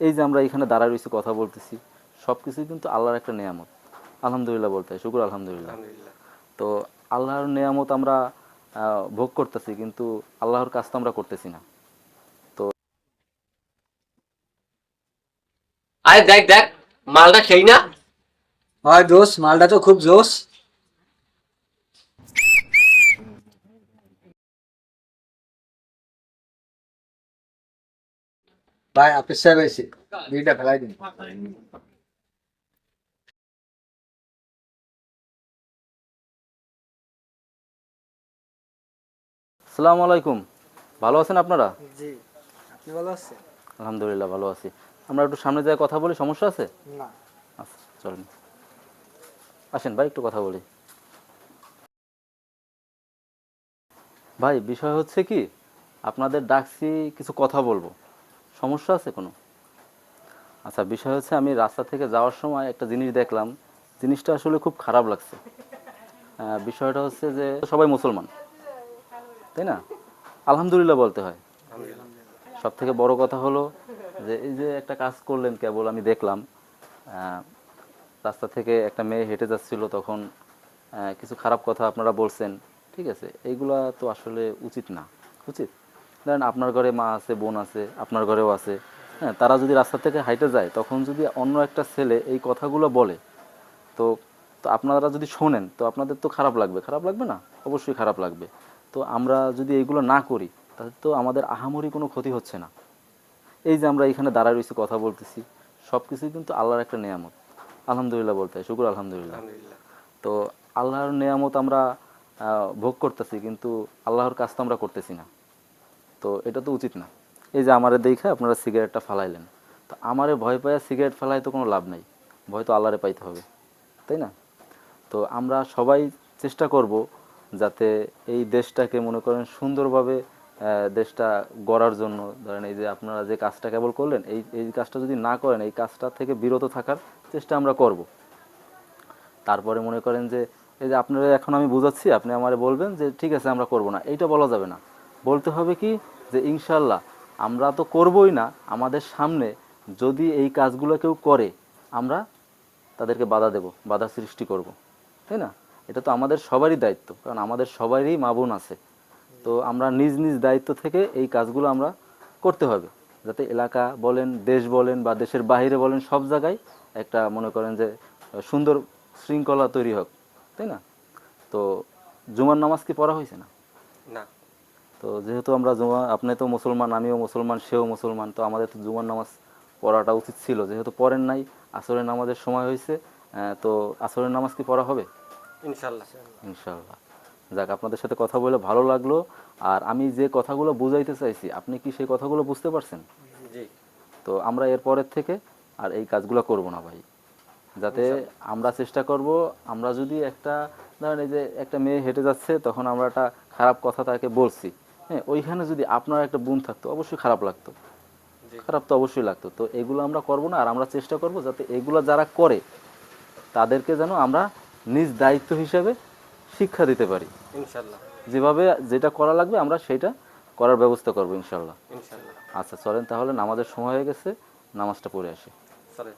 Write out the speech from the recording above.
এই যে আমরা এখানে দাঁড়ায় রয়েছি কথা বলতেছি সব কিছুই কিন্তু আল্লাহর একটা নেয়ামত। আলহামদুলিল্লাহ বলতে হয় শুকুর আলহামদুলিল্লাহ। আলহামদুলিল্লাহ। তো আল্লাহর নেয়ামত আমরা আহ, ভোগ করতেছি কিন্তু আল্লাহর কাজ তো আমরা করতেছি না। আরে দেখ দেখ মালটা সেই না? হয় দোষ মালটা তো খুব জোশ ভাই আপিস সাহেব এসে বিড়িটা ফেলাই দিন আসসালামু আলাইকুম ভালো আছেন আপনারা জি আপনি ভালো আছেন? আলহামদুলিল্লাহ ভালো আছি আমরা একটু সামনে যায় কথা বলি সমস্যা আছে না। আচ্ছা চলেন আসেন ভাই একটু কথা বলি ভাই বিষয় হচ্ছে কি আপনাদের ডাকছি কিছু কথা বলব সমস্যা আছে কোনো? আচ্ছা বিষয় হচ্ছে আমি রাস্তা থেকে যাওয়ার সময় একটা জিনিস দেখলাম, জিনিসটা আসলে খুব খারাপ লাগছে। বিষয়টা হচ্ছে যে সবাই মুসলমান, তাই না? আলহামদুলিল্লাহ বলতে হয়। সব থেকে বড় কথা হলো যে এই যে একটা কাজ করলেন কেবল, আমি দেখলাম রাস্তা থেকে একটা মেয়ে হেঁটে যাচ্ছিল, তখন কিছু খারাপ কথা আপনারা বলছেন, ঠিক আছে? এইগুলা তো আসলে উচিত না। উচিত? ধরেন আপনার ঘরে মা আছে বোন আছে আপনার ঘরেও আছে। হ্যাঁ তারা যদি রাস্তা থেকে হাইটে যায় তখন যদি অন্য একটা ছেলে এই কথাগুলো বলে তো তো আপনারা যদি শোনেন তো আপনাদের তো খারাপ লাগবে। খারাপ লাগবে না? অবশ্যই খারাপ লাগবে। তো আমরা যদি এইগুলো না করি তাহলে তো আমাদের আহামরি কোনো ক্ষতি হচ্ছে না। এই যে আমরা এখানে দাঁড়ায় রয়েছি কথা বলতেছি সব কিছুই কিন্তু আল্লাহর একটা নেয়ামত। আলহামদুলিল্লাহ বলতে হয় শুকুর আলহামদুলিল্লাহ। তো আল্লাহর নেয়ামত আমরা ভোগ করতেছি কিন্তু আল্লাহর কাজ তো আমরা করতেছি না। তো এটা তো উচিত না। এই যে আমারে দেখে আপনারা সিগারেটটা ফালাইলেন। তো আমারে ভয় পাইয়া সিগারেট ফেলাই তো কোনো লাভ নাই। ভয় তো আল্লাহরে পাইতে হবে, তাই না? তো আমরা সবাই চেষ্টা করব যাতে এই দেশটাকে মনে করেন সুন্দরভাবে দেশটা গড়ার জন্য। ধরেন এই যে আপনারা যে কাজটা কেবল করলেন, এই এই কাজটা যদি না করেন, এই কাজটা থেকে বিরত থাকার চেষ্টা আমরা করব। তারপরে মনে করেন যে, এই যে আপনারা এখন আমি বুঝাচ্ছি, আপনি আমারে বলবেন যে, ঠিক আছে, আমরা করব না। এইটা বলা যাবে না। বলতে হবে কি যে ইনশাল্লাহ আমরা তো করবই না, আমাদের সামনে যদি এই কাজগুলো কেউ করে, আমরা তাদেরকে বাধা দেব, বাধা সৃষ্টি করব, তাই না? এটা তো আমাদের সবারই দায়িত্ব, কারণ আমাদের সবারই মা বোন আছে। তো আমরা নিজ নিজ দায়িত্ব থেকে এই কাজগুলো আমরা করতে হবে, যাতে এলাকা বলেন, দেশ বলেন বা দেশের বাইরে বলেন, সব জায়গায় একটা মনে করেন যে সুন্দর শৃঙ্খলা তৈরি হোক, তাই না? তো জুমার নামাজ কি পড়া হয়েছে না? না। তো যেহেতু আমরা জুমা আপনি তো মুসলমান আমিও মুসলমান সেও মুসলমান তো আমাদের তো জুমার নামাজ পড়াটা উচিত ছিল। যেহেতু পড়েন নাই আসরের নামাজের সময় হয়েছে তো আসরের নামাজ কি পড়া হবে? ইনশাল্লাহ ইনশাল্লাহ যাক আপনাদের সাথে কথা বলে ভালো লাগল। আর আমি যে কথাগুলো বুঝাইতে চাইছি আপনি কি সেই কথাগুলো বুঝতে পারছেন? জি। তো আমরা এরপরের থেকে আর এই কাজগুলো করব না ভাই। যাতে আমরা চেষ্টা করব আমরা যদি একটা ধরেন এই যে একটা মেয়ে হেঁটে যাচ্ছে তখন আমরা একটা খারাপ কথা তাকে বলছি। হ্যাঁ ওইখানে যদি আপনার একটা বোন থাকতো অবশ্যই খারাপ লাগতো। খারাপ তো অবশ্যই লাগতো। তো এগুলো আমরা করব না আর আমরা চেষ্টা করব যাতে এগুলো যারা করে তাদেরকে যেন আমরা নিজ দায়িত্ব হিসাবে শিক্ষা দিতে পারি। ইনশাল্লাহ। যেভাবে যেটা করা লাগবে আমরা সেটা করার ব্যবস্থা করব ইনশাল্লাহ। আচ্ছা চলেন তাহলে নামাজের সময় হয়ে গেছে নামাজটা পড়ে আসি। চলে